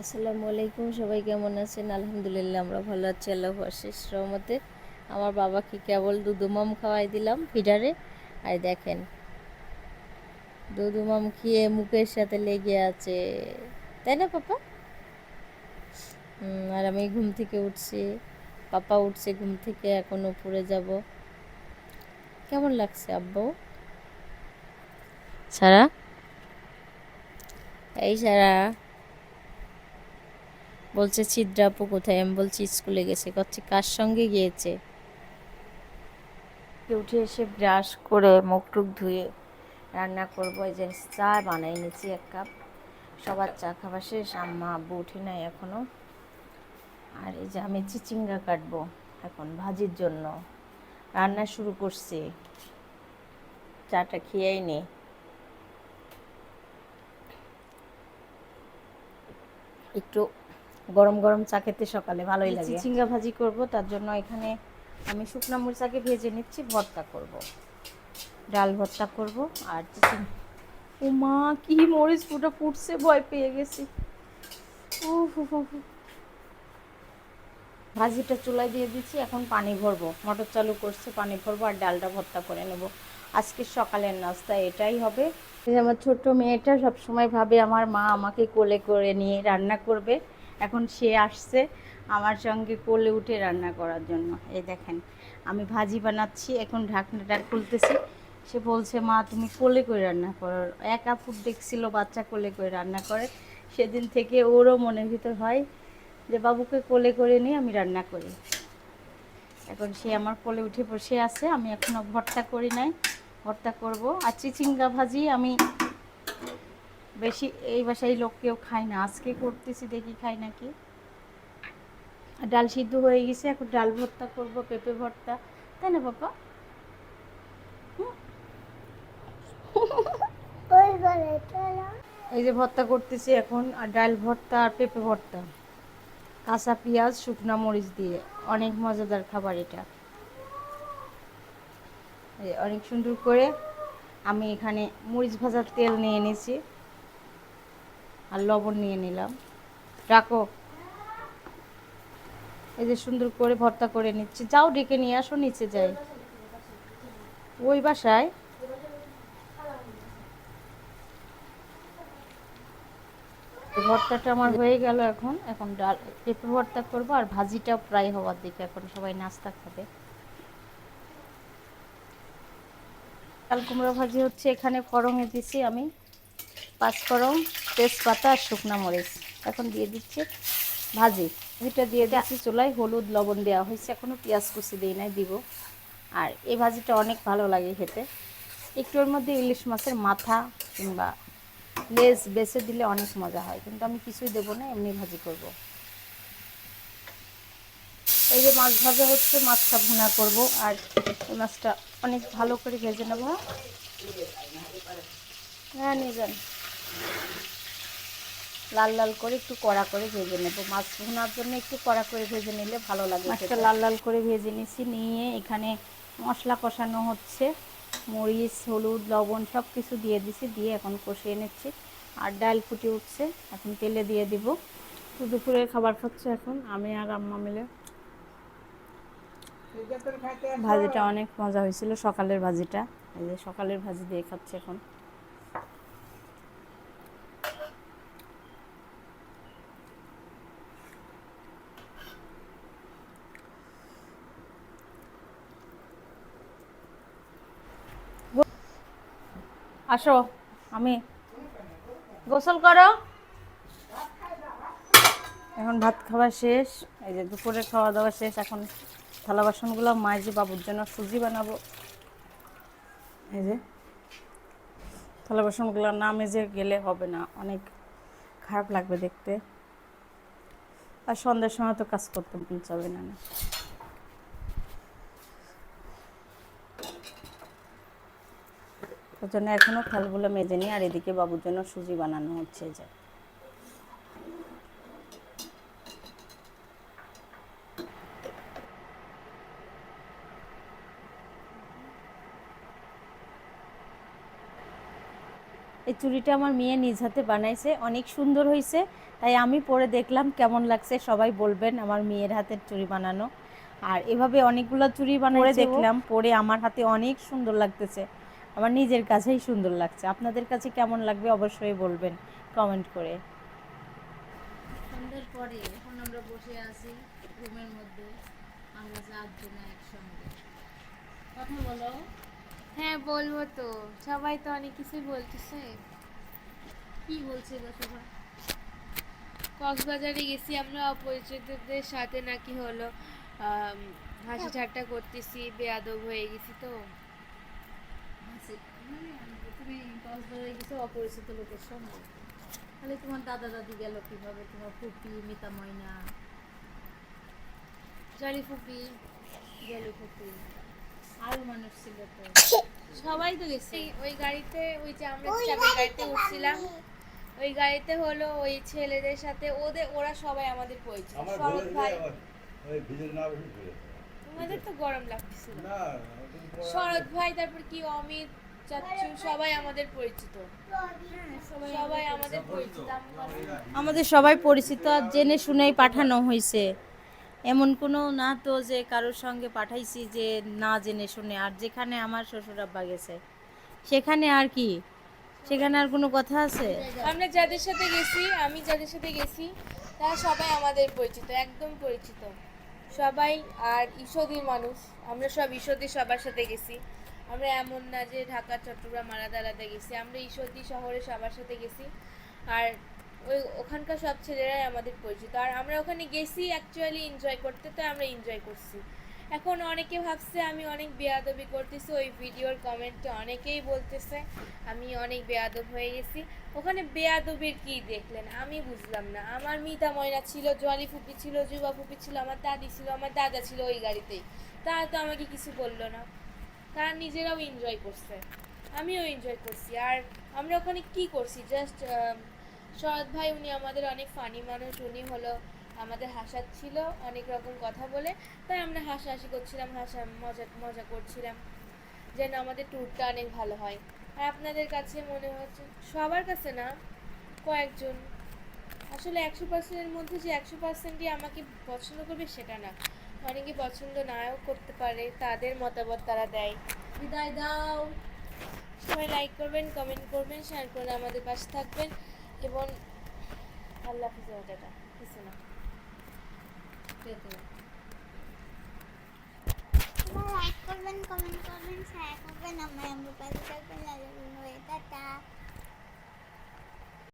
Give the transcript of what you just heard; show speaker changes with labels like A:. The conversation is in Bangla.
A: আসসালামু আলাইকুম, সবাই কেমন আছেন? আলহামদুলিল্লাহ, আমরা ভালো আছি আল্লাহ শেষ রহমতে। আমার বাবাকে কেবল দুদুমাম খাওয়াই দিলাম ফিডারে। আর দেখেন দুদুমাম খেয়ে মুখের সাথে লেগে আছে। তাই না, পাপা? আর আমি ঘুম থেকে উঠছি। পাপা উঠছে ঘুম থেকে, এখন উপরে যাব। কেমন লাগছে, আব্বু? সারা? এই সারা বলছে, ছিদ্রা আপু কোথায়? আমি বলছি, স্কুলে গেছে। করছে কার সঙ্গে গিয়েছে? উঠে এসে ব্রাশ করে মুখ টুক ধুয়ে রান্না করব, এই যে চা বানাই নিয়েছি এক কাপ। সবার চা খাওয়া শেষ, আম্মা, আব্বু উঠে নাই এখনও। আর এই যে আমি চিচিঙ্গা কাটবো এখন ভাজির জন্য। রান্না শুরু করছি। চাটা খেয়েই নি। একটু গরম গরম চা খেতে সকালে ভালোই লাগে। চিচিঙ্গা ভাজি করব তার জন্য এখানে আমি শুকনো মরিচাকে ভেজে নিচ্ছি ভর্তা করব। ডাল ভর্তা করব আর চিচিং। ও মা কি মরিচ পুরো ফুটছে ভয় পেয়ে গেছি। উফ। ভাজিটা চুলায় দিয়ে দিচ্ছি এখন পানি ভরবো। মটর চালু করছে পানি ভরবো আর ডালটা ভর্তা করে নেব। আজকে সকালের নাস্তা এটাই হবে। আমার ছোট্ট মেয়েটা সবসময় ভাবে আমার মা আমাকে কোলে করে নিয়ে রান্না করবে। এখন সে আসছে আমার সঙ্গে কোলে উঠে রান্না করার জন্য। এই দেখেন, আমি ভাজি বানাচ্ছি, এখন ঢাকনাটা খুলতেছি। সে বলছে, মা, তুমি কোলে করে রান্না করো। এক আপুর দেখছিল, বাচ্চা কোলে করে রান্না করে। সেদিন থেকে ওরও মনের ভিতর হয় যে, বাবুকে কোলে করে নিয়ে আমি রান্না করি। এখন সে আমার কোলে উঠে বসে আছে। আমি এখনও ভর্তা করি নাই। ভর্তা করব। আর চিচিঙ্গা ভাজি আমি বেশি এই বাসায় লোক কেউ খায় না। আজকে করতেছি দেখি খাই নাকি। ডাল সিদ্ধ হয়ে গেছে এখন ডাল ভর্তা করব পেঁপে ভর্তা। তাই না বাবা এই যে ভর্তা করতেছি এখন আর ডাল ভর্তা আর পেঁপে ভর্তা। কাঁচা পেঁয়াজ শুকনা মরিচ দিয়ে। অনেক মজাদার খাবার এটা। অনেক সুন্দর করে আমি এখানে মরিচ ভাজার তেল নিয়ে নিয়েছি আর লবণ নিয়ে নিলাম। রাখো। এই যে সুন্দর করে ভর্তা করে নিচ্ছি। যাও ডেকে নিয়ে আসো, নিচে যাই। ওই বাসায় ভর্তাটা আমার হয়ে গেল এখন। এখন ডাল, পেঁপে ভর্তা করব আর ভাজিটা প্রায় হওয়ার দিকে। এখন সবাই নাস্তা খাবে। চাল কুমড়ো ভাজি হচ্ছে। এখানে ফড়ঙে দিছি আমি। পাঁচ ফড়ং তেজপাতা আর শুকনো মরিচ। এখন দিয়ে দিচ্ছি ভাজি। এটা দিয়ে দিচ্ছি চুলায় হলুদ লবণ দেওয়া হয়েছে। এখনও পেঁয়াজ কুচি দিই নাই, দিব। আর এই ভাজিটা অনেক ভালো লাগে খেতে। একটু ওর মধ্যে ইলিশ মাছের মাথা কিংবা লেজ বেছে দিলে অনেক মজা হয়। কিন্তু আমি কিছুই দেবো না, এমনি ভাজি করব। এই যে মাছ ভাজা হচ্ছে, মাছটা ভুনা করব। আর এই মাছটা অনেক ভালো করে ভেজে নেব। হ্যাঁ নিয়ে যান। লাল লাল করে একটু কড়া করে ভেজে নেব। মাছ ভুনার জন্য একটু কড়া করে ভেজে নিলে ভালো লাগে মাছটা লাল লাল করে ভেজে নিছি নিয়ে এখানে মশলা কষানো হচ্ছে। মরিচ হলুদ লবণ সব কিছু দিয়ে দিছি দিয়ে এখন কষিয়ে নিচ্ছি। আর ডাল ফুটে উঠছে এখন তেলে দিয়ে দিব। তো দুপুরের খাবার খাচ্ছে এখন? আমি আর আম্মা মিলে। ভাজিটা অনেক মজা হয়েছিল সকালের ভাজিটা। এই যে সকালের ভাজি দিয়ে খাচ্ছে এখন। আসো, আমি গোসল করো। এখন ভাত খাওয়া শেষ, এই যে দুপুরে খাওয়া দাওয়া শেষ, এখন থালা বাসনগুলো মাঝে বাবুর জন্য সুজি বানাবো। এই যে থালা বাসনগুলো না মেজে গেলে হবে না, অনেক খারাপ লাগবে দেখতে। আর সন্ধ্যার সময় তো কাজ করতে চাবে না। ওর জন্য এখনও থালগুলো মেজে নিই আর এদিকে বাবুর জন্য সুজি বানানো হচ্ছে এই যে। এই চুড়িটা আমার মেয়ে নিজ হাতে বানাইছে অনেক সুন্দর হয়েছে তাই আমি পরে দেখলাম কেমন লাগছে সবাই বলবেন আমার মেয়ের হাতের চুড়ি বানানো। আর এভাবে অনেকগুলো চুড়ি বানাই দেখলাম পরে আমার হাতে অনেক সুন্দর লাগতেছে। আমার নিজের কাছেই সুন্দর লাগছে। আপনাদের কাছে কেমন লাগবে অবশ্যই বলবেন কমেন্ট করে। সন্ধ্যের পরে এখন আমরা বসে আছি রুমের মধ্যে। আমরা চারজন একসঙ্গে। কথা বলো।
B: হ্যাঁ বলব তো। সবাই তো অনেক কিছুই বলতেছে।
A: কি বলছে সবাই?
B: কক্সবাজারে গেছি আমরা অপরিচিতদের সাথে নাকি হলো হাসি ঠাট্টা করতেছি বেয়াদব হয়ে গেছি তো।
A: তুমি কক্সবাজারে গেছো অপরিচিত লোকের সঙ্গে তাহলে তোমার দাদা দাদি গেল কীভাবে তোমার ফুপি মিতা ময়না
B: জলি ফুপি
A: গেলো ফুপি আরও মানুষ ছিল তো
B: সবাই তো গেছে ওই গাড়িতে ওই যে আমরা গাড়িতে উঠছিলাম ওই গাড়িতে হলো ওই ছেলেদের সাথে ওদের ওরা সবাই আমাদের পরিচিত শরৎ ভাই তোমাদের তো গরম লাগতেছিল শরৎ ভাই তারপর কি অমিত? সবাই আমাদের পরিচিত। সবাই আমাদের পরিচিত।
A: আমাদের সবাই পরিচিত আর জেনে শুনেই পাঠানো হয়েছে এমন কোনো না তো যে কারোর সঙ্গে পাঠাইছি যে না জেনে শুনে। আর যেখানে আমার শ্বশুর আব্বা গেছে সেখানে আর কি? সেখানে আর কোনো কথা আছে?
B: আমরা যাদের সাথে গেছি আমি যাদের সাথে গেছি তারা সবাই আমাদের পরিচিত একদম পরিচিত। সবাই আর ঈশ্বরদীর মানুষ। আমরা সব ঈশ্বরদী সবার সাথে গেছি। আমরা এমন না যে ঢাকা, চট্টগ্রাম আলাদা আলাদা গেছি, আমরা ঈশ্বরদী শহরে সবার সাথে গেছি। আর ওই ওখানকার সব ছেলেরাই আমাদের পরিচিত। আর আমরা ওখানে গেছি অ্যাকচুয়ালি এনজয় করতে, তো আমরা এনজয় করছি। এখন অনেকে ভাবছে, আমি অনেক বেয়াদবি করতেছি, ওই ভিডিওর কমেন্টে অনেকেই বলতেছে, আমি অনেক বেয়াদব হয়ে গেছি। ওখানে বেয়াদবির কি দেখলেন? আমি বুঝলাম না। আমার মিতা ময়না ছিল জলি ফুপি ছিল যুবা ফুপি ছিল, আমার দাদি ছিল, আমার দাদা ছিল ওই গাড়িতেই। তারা তো আমাকে কিছু বলল না। তারা নিজেরাও এনজয় করছে। আমিও এনজয় করছি। আর আমরা ওখানে কি করছি? জাস্ট শরৎ ভাই উনি আমাদের অনেক ফানি মানুষ। উনি হলো আমাদের হাসাচ্ছিল, অনেক রকম কথা বলে। তাই আমরা হাসাহাসি করছিলাম, হাসা, মজা মজা করছিলাম। যেন আমাদের ট্যুরটা অনেক ভালো হয়। আর আপনাদের কাছে মনে হচ্ছে, সবার কাছে না, কয়েকজন। আসলে একশো পার্সেন্টের মধ্যে যে একশো পার্সেন্টই আমাকে পছন্দ করবে, সেটা না। অনেকে পছন্দ নাও করতে পারে তাদের মতামত তারা দেয়
A: বিদায় দাও
B: সবাই লাইক করবেন কমেন্ট করবেন শেয়ার করে আমাদের পাশে থাকবেন এবং আল্লাহ হাফিজ টাটা কিছু না
C: লাইক করবেন কমেন্ট করবেন শেয়ার করবেন আমার আমার পাশে থাকবেন টাটা